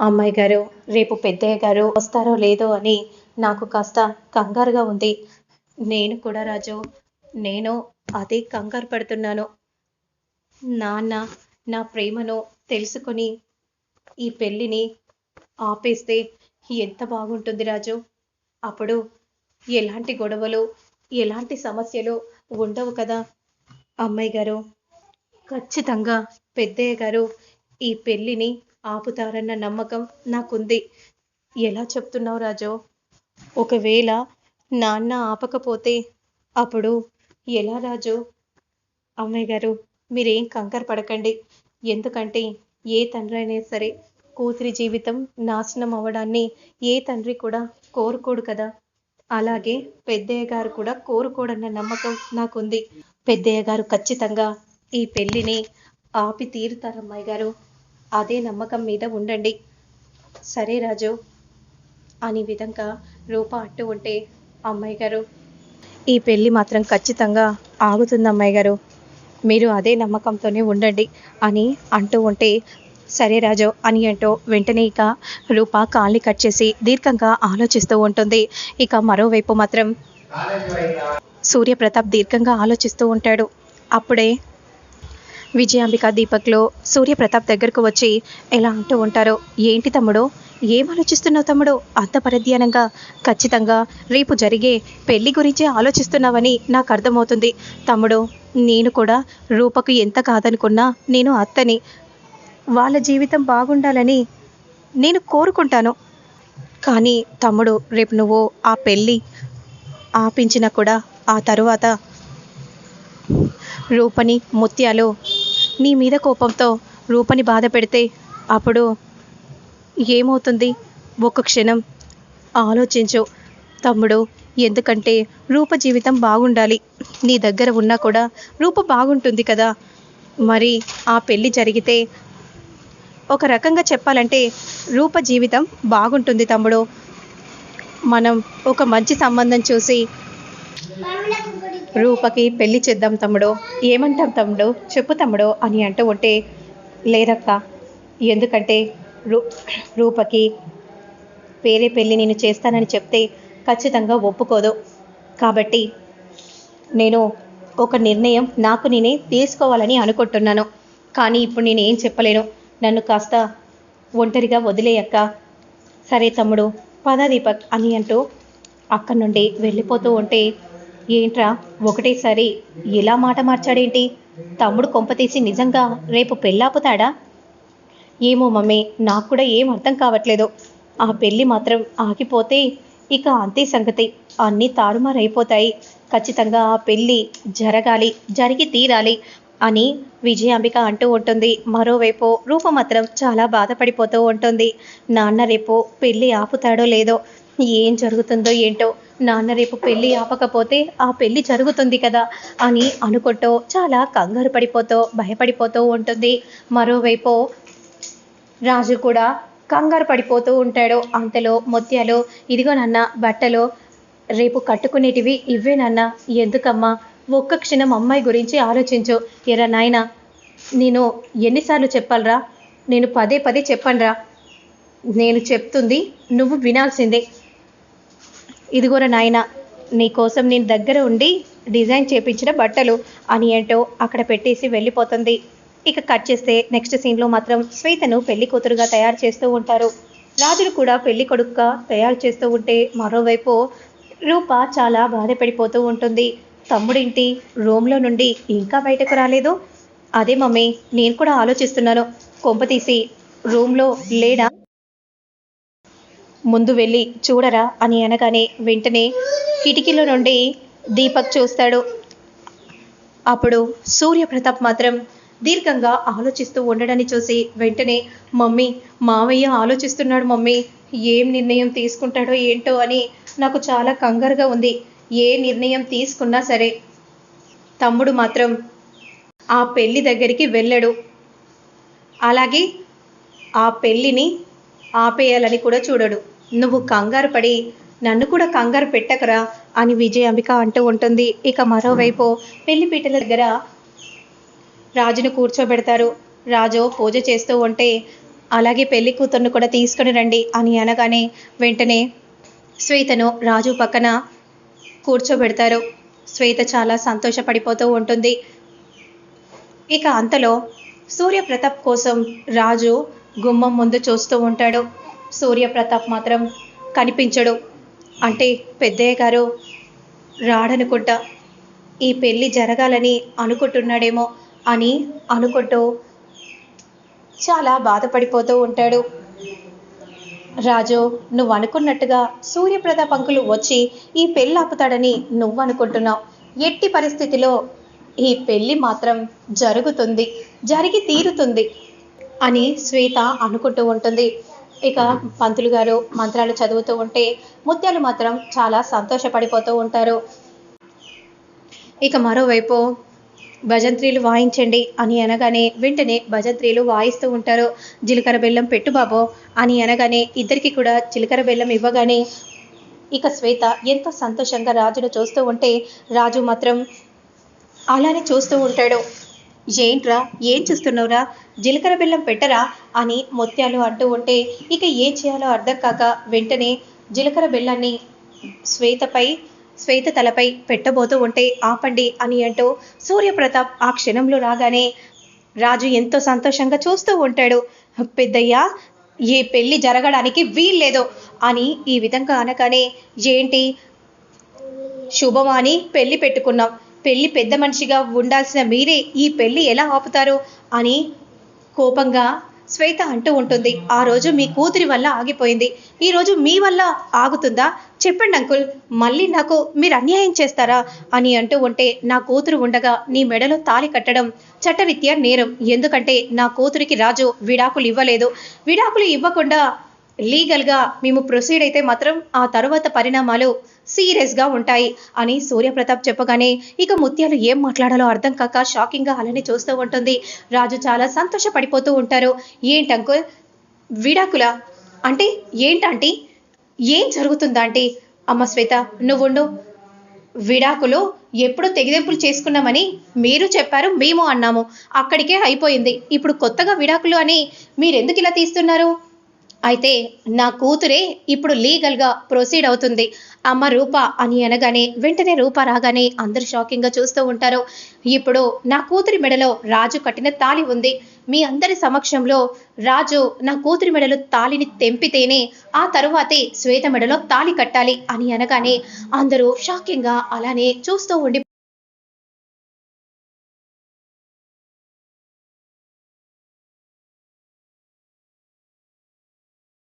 అమ్మాయి గారు రేపు పెద్దయ్య గారు వస్తారో లేదో అని నాకు కాస్త కంగారుగా ఉంది. నేను కూడా రాజు నేను అదే కంగారు పడుతున్నాను. నాన్న నా ప్రేమను తెలుసుకొని ఈ పెళ్ళిని ఆపేస్తే ఎంత బాగుంటుంది రాజు? అప్పుడు ఎలాంటి గొడవలు ఎలాంటి సమస్యలు ఉండవు కదా? అమ్మాయి గారు ఖచ్చితంగా పెద్దయ్య గారు ఈ పెళ్ళిని ఆపుతారన్న నమ్మకం నాకుంది. ఎలా చెప్తున్నావు రాజు? ఒకవేళ నాన్న ఆపకపోతే అప్పుడు ఎలా రాజు? అమ్మాయి గారు మీరేం కంకర పడకండి. ఎందుకంటే ఏ తండ్రి అయినా సరే కూతురి జీవితం నాశనం అవ్వడాన్ని ఏ తండ్రి కూడా కోరుకోడు కదా. అలాగే పెద్దయ్య గారు కూడా కోరుకోడన్న నమ్మకం నాకుంది. పెద్దయ్య గారు ఖచ్చితంగా ఈ పెళ్ళిని ఆపి తీరుతారమ్మాయి గారు. అదే నమ్మకం మీద ఉండండి. సరే రాజు. అనే విధంగా రూప అట్టు ఉంటే అమ్మాయి గారు ఈ పెళ్ళి మాత్రం ఖచ్చితంగా ఆగుతుంది అమ్మాయి గారు. మీరు అదే నమ్మకంతోనే ఉండండి అని అంటూ ఉంటే సరే రాజు అని అంటూ వెంటనే ఇక రూప కాల్ని కట్ చేసి దీర్ఘంగా ఆలోచిస్తూ ఉంటుంది. ఇక మరోవైపు మాత్రం సూర్యప్రతాప్ దీర్ఘంగా ఆలోచిస్తూ ఉంటాడు. అప్పుడే విజయాంబిక దీపక్లో సూర్యప్రతాప్ దగ్గరకు వచ్చి ఎలా అంటూ ఉంటారో ఏంటి తమ్ముడో? ఏం ఆలోచిస్తున్నావు తమ్ముడు? అంత పరధ్యానంగా ఖచ్చితంగా రేపు జరిగే పెళ్ళి గురించే ఆలోచిస్తున్నావని నాకు అర్థమవుతుంది. తమ్ముడు నేను కూడా రూపకు ఎంత కాదనుకున్నా నేను అత్తని. వాళ్ళ జీవితం బాగుండాలని నేను కోరుకుంటాను. కానీ తమ్ముడు రేపు నువ్వు ఆ పెళ్ళి ఆపించినా కూడా ఆ తరువాత రూపని ముత్యాలు నీ మీద కోపంతో రూపని బాధ పెడితే అప్పుడు ఏమవుతుంది? ఒక్క క్షణం ఆలోచించు. తమ్ముడు ఎందుకంటే రూప జీవితం బాగుండాలి. నీ దగ్గర ఉన్నా కూడా రూప బాగుంటుంది కదా. మరి ఆ పెళ్ళి జరిగితే ఒక రకంగా చెప్పాలంటే రూప జీవితం బాగుంటుంది తమ్ముడు. మనం ఒక మంచి సంబంధం చూసి రూపకి పెళ్ళి చేద్దాం తమ్ముడు ఏమంటాం తమ్ముడు చెప్పు తమ్ముడు అని అంటూ ఉంటే లేదక్క ఎందుకంటే రూ రూపకి వేరే పెళ్ళి నేను చేస్తానని చెప్తే ఖచ్చితంగా ఒప్పుకోదు. కాబట్టి నేను ఒక నిర్ణయం నాకు నేనే తీసుకోవాలని అనుకుంటున్నాను. కానీ ఇప్పుడు నేను ఏం చెప్పలేను. నన్ను కాస్త ఒంటరిగా వదిలేయక్క. సరే తమ్ముడు పద దీపక్ అని అంటూ అక్కడి నుండి వెళ్ళిపోతూ ఉంటే ఏంట్రా ఒకటేసారి ఇలా మాట మార్చాడేంటి? తమ్ముడు కొంపతీసి నిజంగా రేపు పెళ్ళాపుతాడా ఏమో మమ్మీ నాకు కూడా ఏం అర్థం కావట్లేదు. ఆ పెళ్ళి మాత్రం ఆగిపోతే ఇక అంతే సంగతి. అన్నీ తారుమారైపోతాయి. ఖచ్చితంగా ఆ పెళ్ళి జరగాలి జరిగి తీరాలి అని విజయాంబిక అంటూ ఉంటుంది. మరోవైపు రూప మాత్రం చాలా బాధపడిపోతూ ఉంటుంది. నాన్న రేపు పెళ్ళి ఆపుతాడో లేదో ఏం జరుగుతుందో ఏంటో నాన్న రేపు పెళ్ళి ఆపకపోతే ఆ పెళ్ళి జరుగుతుంది కదా అని అనుకుంటూ చాలా కంగారు పడిపోతూ భయపడిపోతూ ఉంటుంది. మరోవైపు రాజు కూడా కంగారు పడిపోతూ ఉంటాడు. అంతలో ముత్యాలు ఇదిగో నాన్న బట్టలు రేపు కట్టుకునేటివి ఇవ్వే నాన్న. ఎందుకమ్మా? ఒక్క క్షణం అమ్మాయి గురించి ఆలోచించు. ఎరా నాయన నేను ఎన్నిసార్లు చెప్పాలరా? నేను పదే పదే చెప్పనురా. నేను చెప్తుంది నువ్వు వినాల్సిందే. ఇదిగోరా నాయన నీకోసం నేను దగ్గర ఉండి డిజైన్ చేపించిన బట్టలు అని ఏంటో అక్కడ పెట్టేసి వెళ్ళిపోతుంది. ఇక కట్ చేస్తే నెక్స్ట్ సీన్లో మాత్రం శ్వేతను పెళ్ళి కూతురుగా తయారు చేస్తూ ఉంటారు. రాజులు కూడా పెళ్ళి కొడుకుగా తయారు చేస్తూ ఉంటే మరోవైపు రూప చాలా బాధపడిపోతూ ఉంటుంది. తమ్ముడింటి రూమ్లో నుండి ఇంకా బయటకు రాలేదు. అదే మమ్మీ నేను కూడా ఆలోచిస్తున్నాను. కొంపతీసి రూమ్లో లేడా? ముందు వెళ్ళి చూడరా అని అనగానే వెంటనే కిటికీలో నుండి దీపక్ చూస్తాడు. అప్పుడు సూర్యప్రతాప్ మాత్రం దీర్ఘంగా ఆలోచిస్తూ ఉండడాన్ని చూసి వెంటనే మమ్మీ మావయ్య ఆలోచిస్తున్నాడు మమ్మీ. ఏం నిర్ణయం తీసుకుంటాడో ఏంటో అని నాకు చాలా కంగారుగా ఉంది. ఏ నిర్ణయం తీసుకున్నా సరే. తమ్ముడు మాత్రం ఆ పెళ్ళి దగ్గరికి వెళ్ళడు. అలాగే ఆ పెళ్ళిని ఆపేయాలని కూడా చూడడు. నువ్వు కంగారు పడి నన్ను కూడా కంగారు పెట్టకరా అని విజయాంబిక అంటూ ఉంటుంది. ఇక మరోవైపు పెళ్ళిపీటల దగ్గర రాజును కూర్చోబెడతారు. రాజు పూజ చేస్తూ ఉంటే అలాగే పెళ్ళి కూతుర్ను కూడా తీసుకుని రండి అని అనగానే వెంటనే శ్వేతను రాజు పక్కన కూర్చోబెడతారు. శ్వేత చాలా సంతోషపడిపోతూ ఉంటుంది. ఇక అంతలో సూర్యప్రతాప్ కోసం రాజు గుమ్మం ముందు చూస్తూ ఉంటాడు. సూర్యప్రతాప్ మాత్రం కనిపించడు. అంటే పెద్దయ్య గారు రాడనుకుంటా ఈ పెళ్ళి జరగాలని అనుకుంటున్నాడేమో అని అనుకుంటూ చాలా బాధపడిపోతూ ఉంటాడు. రాజు నువ్వు అనుకున్నట్టుగా సూర్యప్రతాప్ అంకులు వచ్చి ఈ పెళ్ళి ఆపుతాడని నువ్వు అనుకుంటున్నావు ఎట్టి పరిస్థితిలో ఈ పెళ్ళి మాత్రం జరుగుతుంది జరిగి తీరుతుంది అని శ్వేత అనుకుంటూ ఉంటుంది. ఇక పంతులు గారు మంత్రాలు చదువుతూ ఉంటే ముత్యాలు మాత్రం చాలా సంతోషపడిపోతూ ఉంటారు. ఇక మరోవైపు భజంత్రీలు వాయించండి అని అనగానే వెంటనే భజంత్రీలు వాయిస్తూ ఉంటారు. జీలకర్ర బెల్లం పెట్టు బాబో అని అనగానే ఇద్దరికి కూడా జీలకర్ర బెల్లం ఇవ్వగానే ఇక శ్వేత ఎంతో సంతోషంగా రాజును చూస్తూ ఉంటే రాజు మాత్రం అలానే చూస్తూ ఉంటాడు. ఏంట్రా? ఏం చూస్తున్నావురా? జీలకర్ర బెల్లం పెట్టరా? అని ముత్యాలు అంటూ ఉంటే ఇక ఏం చేయాలో అర్థం కాక వెంటనే జీలకర్ర బెల్లాన్ని శ్వేతపై శ్వేత తలపై పెట్టబోతూ ఉంటే ఆపండి అని అంటూ సూర్యప్రతాప్ ఆ క్షణంలో రాగానే రాజు ఎంతో సంతోషంగా చూస్తూ ఉంటాడు. పెద్దయ్య ఈ పెళ్ళి జరగడానికి వీల్లేదు అని ఈ విధంగా అనగానే ఏంటి? శుభమాని పెళ్ళి పెట్టుకున్నాం. పెళ్ళి పెద్ద మనిషిగా ఉండాల్సిన మీరే ఈ పెళ్ళి ఎలా ఆపుతారు అని కోపంగా శ్వేత అంటూ ఉంటుంది. ఆ రోజు మీ కూతురి వల్ల ఆగిపోయింది. ఈ రోజు మీ వల్ల ఆగుతుందా? చెప్పండి అంకుల్ మళ్ళీ నాకు మీరు అన్యాయం చేస్తారా అని అంటూ ఉంటే నా కూతురు ఉండగా నీ మెడలో తాళి కట్టడం చట్టరీత్యా నేరం. ఎందుకంటే నా కూతురికి రాజు విడాకులు ఇవ్వలేదు. విడాకులు ఇవ్వకుండా లీగల్గా మేము ప్రొసీడ్ అయితే మాత్రం ఆ తర్వాత పరిణామాలు సీరియస్గా ఉంటాయి అని సూర్యప్రతాప్ చెప్పగానే ఇక ముత్యాలు ఏం మాట్లాడాలో అర్థం కాక షాకింగ్గా అలానే చూస్తూ ఉంటుంది. రాజు చాలా సంతోషపడిపోతూ ఉంటారు. ఏంటంకుల్ విడాకుల? అంటే ఏంటంటే ఏం జరుగుతుందంటే అమ్మ శ్వేత నువ్వుండు. విడాకులు ఎప్పుడు తెగిదెంపులు చేసుకున్నామని మీరు చెప్పారు మేము అన్నాము. అక్కడికే అయిపోయింది. ఇప్పుడు కొత్తగా విడాకులు అని మీరెందుకు ఇలా తీస్తున్నారు? అయితే నా కూతురే ఇప్పుడు లీగల్గా ప్రొసీడ్ అవుతుంది. అమ్మ రూప అని అనగానే వెంటనే రూప రాగానే అందరు షాకింగ్గా చూస్తూ ఉంటారు. ఇప్పుడు నా కూతురి మెడలో రాజు కట్టిన తాళి ఉంది. మీ అందరి సమక్షంలో రాజు నా కూతురి మెడలో తాళిని తెంపితేనే ఆ తరువాతే శ్వేత మెడలో తాళి కట్టాలి అని అనగానే అందరూ షాకింగ్గా అలానే చూస్తూ ఉండి